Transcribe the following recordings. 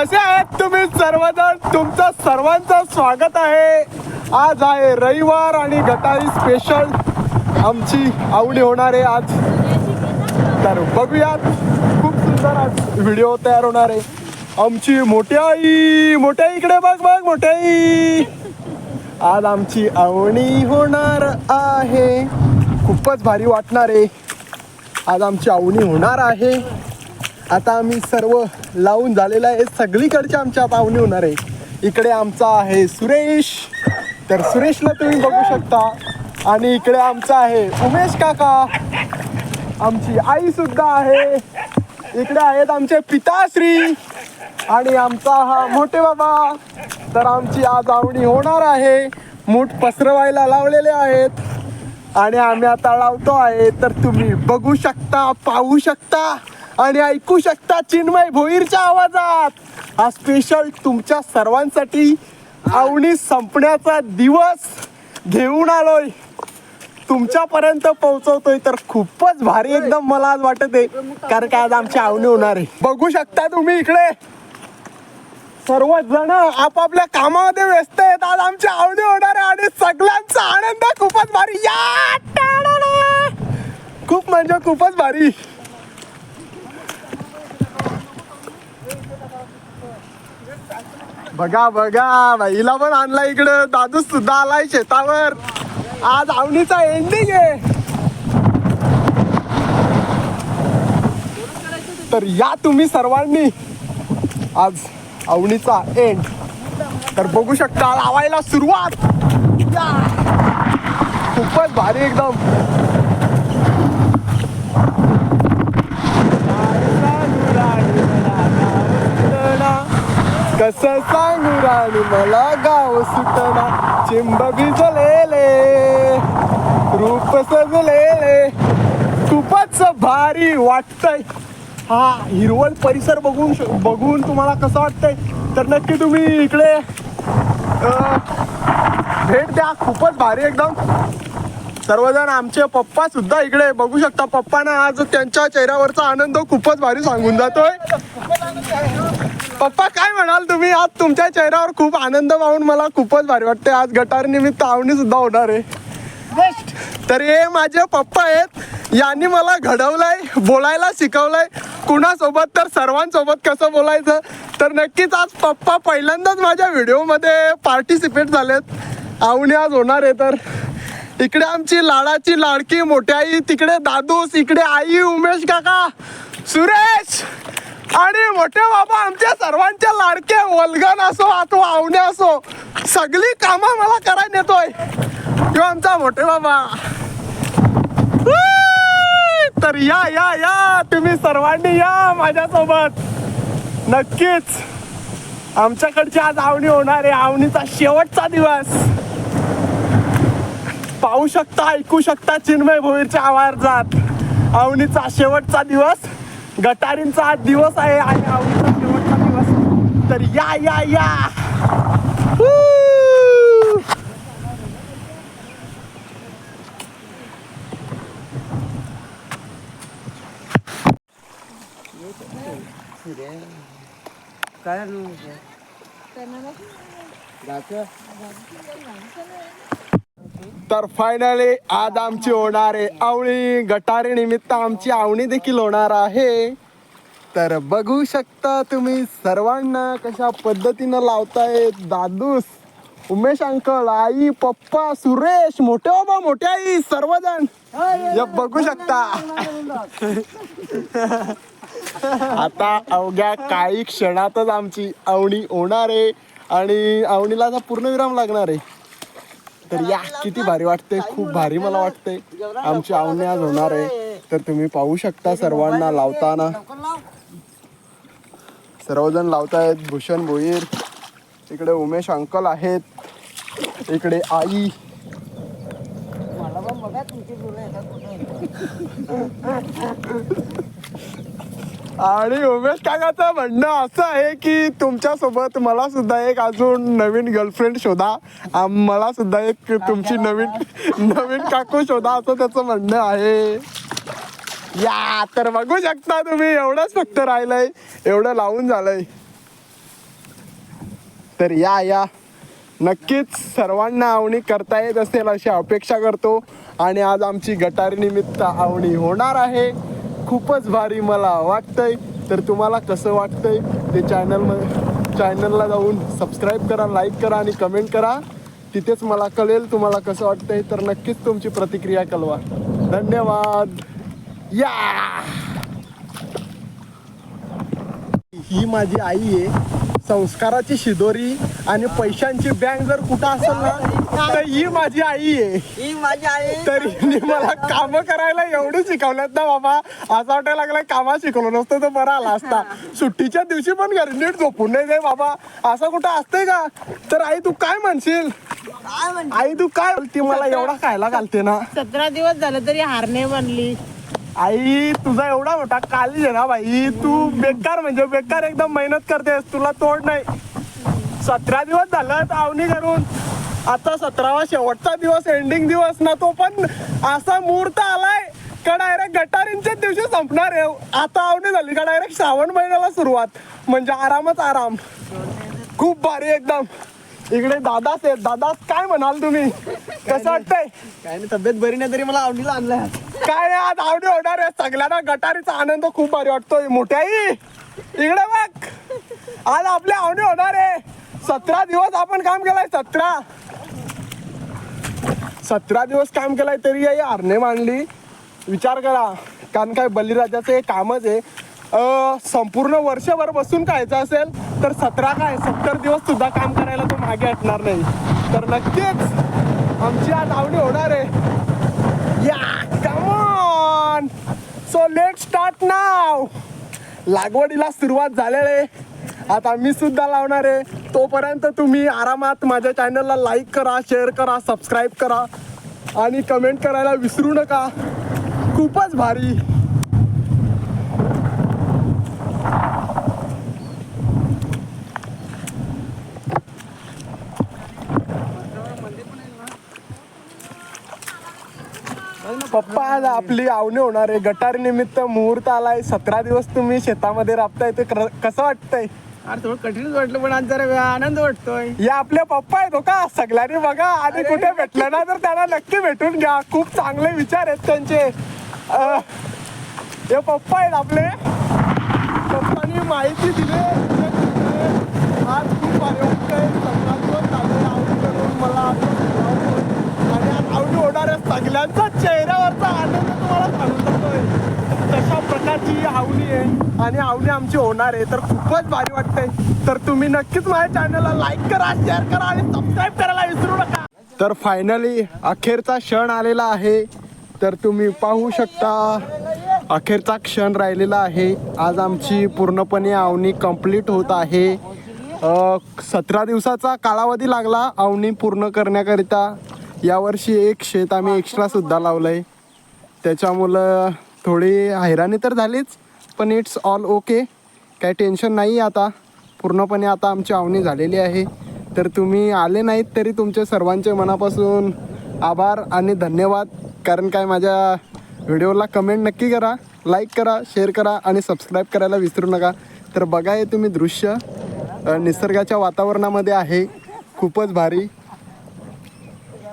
कसे आहेत तुम्ही सर्वजण? तुमचं सर्वांचं स्वागत आहे. आज आहे रविवार आणि गटारी स्पेशल आमची आवडी होणार आहे आज. तर बघूयात. खूप सुंदर आज व्हिडिओ तयार होणार आहे. आमची मोठी आई मोठ्या इकडे बघ बघ मोठ्या आई. आज आमची आवणी होणार आहे. खूपच भारी वाटणार आहे. आज आमची आवणी होणार आहे. आता आम्ही सर्व लावून झालेलं आहे. सगळीकडची आमच्या आता आवणी होणार आहे इकडे आमचा आहे सुरेश. तर सुरेशला तुम्ही बघू शकता. आणि इकडे आमचा आहे उमेश काका. आमची आई सुद्धा आहे. इकडे आहेत आमचे पिताश्री. आणि आमचा हा मोठे बाबा. तर आमची आज आवणी होणार आहे. मूठ पसरवायला लावलेले आहेत. आणि आम्ही आता लावतो आहे. तर तुम्ही बघू शकता पाहू शकता. आणि ऐकू शकता चिन्मय भोईरच्या आवाजात. हा स्पेशल तुमच्या सर्वांसाठी आवणी संपण्याचा दिवस घेऊन आलोय. तुमच्यापर्यंत पोहोचवतोय तर खूपच भारी एकदम मला आज वाटत आहे. कारण काय आज आमची आवणी होणार आहे. बघू शकता तुम्ही इकडे. सर्व जण आपापल्या कामामध्ये व्यस्त आहेत. आज आमची आवडी होणार आहे आणि सगळ्यांचा आनंद खूपच भारी. या खूप म्हणजे खूपच भारी. बघा बघा बाईला पण आणला इकडं. दादू सुद्धा आलाय शेतावर. आज आवणीचा एंडिंग आहे. तर या तुम्ही सर्वांनी. आज आवणीचा एंड तर बघू शकता लावायला सुरुवात. या. खूपच भारी एकदम. कस सांगू राणी मला गाव सुटना चिंब भिजलेले रूप सजलेले. खूपच भारी वाटतंय. हा हिरवळ परिसर बघून बघून तुम्हाला कसं वाटतंय? तर नक्की तुम्ही इकडे भेट द्या. खूपच भारी एकदम. सर्वजण आमचे पप्पा सुद्धा इकडे बघू शकता. पप्पाना आज त्यांच्या चेहऱ्यावरचा आनंद खूपच भारी सांगून जातोय. पप्पा काय म्हणाल तुम्ही? आज तुमच्या चेहऱ्यावर खूप आनंद पाहून मला खूपच भारी वाटते आज गटार निमित्त आवणी सुद्धा होणार आहे. तर हे माझे पप्पा आहेत. यांनी मला घडवलंय बोलायला शिकवलंय. कुणासोबत तर सर्वांसोबत कसं बोलायचं? तर नक्कीच आज पप्पा पहिल्यांदाच माझ्या व्हिडिओमध्ये पार्टिसिपेट झालेत. आवणी आज होणार आहे तर. इकडे आमची लाडाची लाडकी मोठी आई तिकडे दादूस इकडे आई उमेश काका. सुरेश! आणि मोठे बाबा आमच्या सर्वांच्या लाडके वलगण असो अथवा आवणे असो सगळी कामं मला करायला येतोय किंवा आमचा मोठे बाबा. तर या या या. तुम्ही सर्वांनी या माझ्यासोबत. नक्कीच आमच्याकडची आज आवणी होणार आहे. आवणीचा शेवटचा दिवस. पाहू शकता ऐकू शकता चिन्मय भोईरच्या आवाजात. आवणीचा शेवटचा दिवस. गटारींचा आज दिवस आहे आणि आवणीचा शेवटचा दिवस तर या या या Woo! काय तर फायनली आज आमची होणार आहे आवळी. गटारी निमित्त आमची आवणी देखील होणार आहे. तर बघू शकता तुम्ही सर्वांना कशा पद्धतीनं लावतायत. दादूस उमेश अंकल आई पप्पा सुरेश मोठे बाबा मोठे आई सर्वजण. हे बघू शकता. आता अवघ्या काही क्षणातच आमची आवणी होणार आहे. आणि आवणीला आता पूर्णविराम लागणार आहे. तर या किती भारी वाटते खूप भारी मला वाटते आमची आवणी आज होणार आहे. तर तुम्ही पाहू शकता सर्वांना लावताना. सर्वजण लावतायत भूषण भोईर. इकडे उमेश अंकल आहेत. इकडे आई मला पण बघा तुमची मुलं येतात आणि उमेश काकाचं म्हणणं असं आहे की तुमच्यासोबत मला सुद्धा एक अजून नवीन गर्लफ्रेंड शोधा. आम- मला सुद्धा एक तुमची नवीन नवीन काकू शोधा असं त्याचं म्हणणं आहे. या तर बघू शकता तुम्ही एवढंच फक्त राहिलंय एवढं लावून झालंय. तर या या. नक्कीच सर्वांना आवणी करता येत असेल अशी अपेक्षा करतो. आणि आज आमची गटारी निमित्त आवणी होणार आहे. खूपच भारी मला वाटतंय. तर तुम्हाला कसं वाटतंय ते चॅनल चॅनलला जाऊन सबस्क्राईब करा लाईक करा आणि कमेंट करा. तिथेच मला कळेल तुम्हाला कसं वाटतंय. तर नक्कीच तुमची प्रतिक्रिया कळवा. धन्यवाद. या! ही माझी आई आहे. संस्काराची शिदोरी आणि पैशांची बँक जर कुठं असेल ना तर ही माझी आई आहे. ही माझी आई तर मला काम करायला एवढी शिकवल्यात ना बाबा. असं वाटायला लागलं कामा शिकवलं नसतं तर बरं आला असता. सुट्टीच्या दिवशी पण घरी नीट झोपून नाही जाय बाबा. असं कुठं असतंय का? तर आई तू काय म्हणशील? काय म्हणते आई तू काय ती मला एवढा खायला घालते ना. सतरा दिवस झाले तरी हारणे बनली. आई तुझा एवढा मोठा काली आहे ना बाई. तू बेकार म्हणजे बेकार एकदम मेहनत करतेस. तुला तोड नाही. सतरा दिवस झालं आवणी करून आता सतरावा शेवटचा दिवस एंडिंग दिवस ना तो पण असा मुहूर्त आलाय का डायरेक्ट गटारींच्याच दिवशी संपणार आहे. आता आवणी झाली का डायरेक्ट श्रावण महिन्याला सुरुवात. म्हणजे आरामच आराम. खूप भारी एकदम. इकडे दादाच आहेत. दादा काय म्हणाल तुम्ही? कसं वाटतंय? काय नाही तब्येत बरी नाही तरी मला आवडीला आणलं काय नाही आज आवडी होणार आहे. सगळ्यांना गटारीचा आनंद खूप भारी वाटतोय. मोठ्याही इकडे बघ. आज आपली आवडी होणार आहे. सतरा दिवस आपण काम केलंय सतरा. सतरा दिवस काम केलंय तरी आई आरणे मांडली विचार करा कारण काय बलिराजाचं हे कामच आहे. संपूर्ण वर्षभर बसून खायचं असेल तर सतरा काय? सत्तर दिवस सुद्धा काम करायला तो मागे हटणार नाही. तर नक्कीच आमची आज आवडी होणार आहे. या come on so let start नाव लागवडीला सुरुवात झालेली आहे. आता मी सुद्धा लावणार आहे. तोपर्यंत तुम्ही आरामात माझ्या चॅनलला लाईक करा शेअर करा सबस्क्राईब करा. आणि कमेंट करायला विसरू नका. खूपच भारी. पप्पा आज आपली आवणी होणार आहे. गटारी निमित्त मुहूर्त आलाय. सतरा दिवस तुम्ही शेतामध्ये राबताय. ते कसं वाटतंय? अरे थोडं कठीणच वाटलं पण आज जरा आनंद वाटतोय. या आपले पप्पा आहेत हो का? सगळ्यांनी बघा आणि कुठे भेटलं ना तर त्यांना नक्की भेटून घ्या. खूप चांगले विचार आहेत त्यांचे. अं, हे पप्पा आहेत आपले. पप्पांनी माहिती दिली. आज खूप भारी वाटतंय आवडी करून मला आता सुरावतोय. आणि आज आवडी होणाऱ्या सगळ्यांचा चेहऱ्यावरचा आनंद तुम्हाला सांगू अशा प्रकारची ही आहे आणि आवली आमची होणार आहे. तर खूपच भारी वाटतंय. तर तुम्ही नक्कीच माझ्या चॅनलला लाईक करा शेअर करा आणि सबस्क्राईब करायला विसरू नका. तर फायनली अखेरचा क्षण आलेला आहे. तर तुम्ही पाहू शकता अखेरचा क्षण राहिलेला आहे. आज आमची पूर्णपणे आवणी कंप्लीट होत आहे. सतरा दिवसाचा कालावधी लागला आवणी पूर्ण करण्याकरिता. यावर्षी एक शेत आम्ही एक्स्ट्रासुद्धा लावलं आहे त्याच्यामुळं थोडी हैराणी तर झालीच पण इट्स ऑल ओके काही टेन्शन नाही आता. पूर्णपणे आता आमची आवणी झालेली आहे. तर तुम्ही आले नाहीत तरी तुमचे सर्वांचे मनापासून आभार आणि धन्यवाद. कारण काय माझ्या व्हिडिओला कमेंट नक्की करा लाईक करा शेअर करा आणि सबस्क्राईब करायला विसरू नका. तर बघा हे तुम्ही दृश्य. निसर्गाच्या वातावरणामध्ये आहे. खूपच भारी.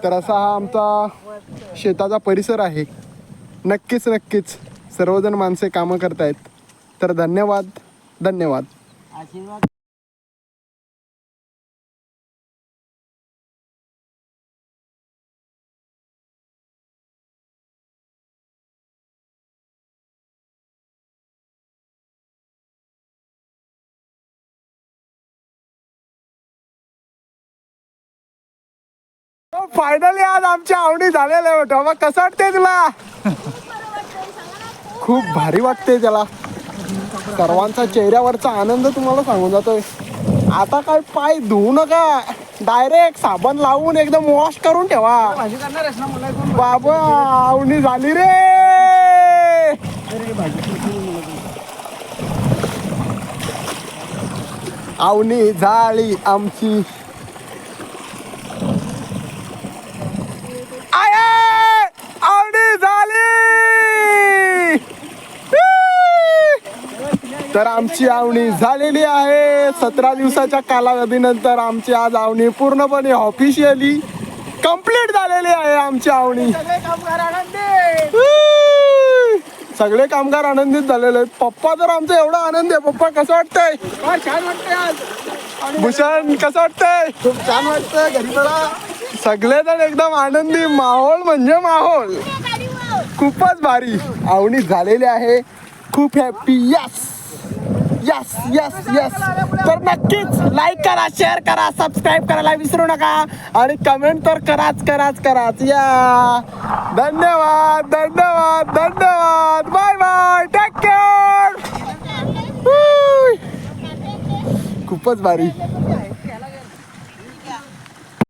तर असा हा आमचा शेताचा परिसर आहे. नक्कीच नक्कीच. सर्वजण माणसे कामं करतायत. तर धन्यवाद धन्यवाद. आशीर्वाद. फायनली आज आमची आवडी झालेली आहे होतं मग कसं वाटतंय तुला? खूप भारी वाटते त्याला. सर्वांचा चेहऱ्यावरचा आनंद तुम्हाला सांगून जातोय. आता काय पाय धुवू नका. डायरेक्ट साबण लावून एकदम वॉश करून ठेवा. बाबा आवणी झाली रे! आवणी झाली आमची आये! आवडी झाली तर आमची आवणी झालेली आहे. सतरा दिवसाच्या कालावधीनंतर आमची आज आवणी पूर्णपणे ऑफिशियली कंप्लीट झालेली आहे आमची आवणी. सगळे कामगार आनंदी उई! सगळे कामगार आनंदित झालेले आहेत. पप्पा तर आमचा एवढा आनंद आहे. पप्पा कसं वाटतंय? छान वाटते आज. भूषण कसं वाटतंय? खूप छान वाटतं घरी चला सगळेजण एकदम आनंदी. माहोल म्हणजे माहोल. खूपच भारी. आवणी झालेली आहे. खूप happy yes yes yes yes तर नक्कीच लाईक करा शेअर करा सबस्क्राईब करायला विसरू नका. आणि कमेंट तर कराच कराच कराच. या धन्यवाद धन्यवाद धन्यवाद. बाय बाय टेक केअर खूपच भारी.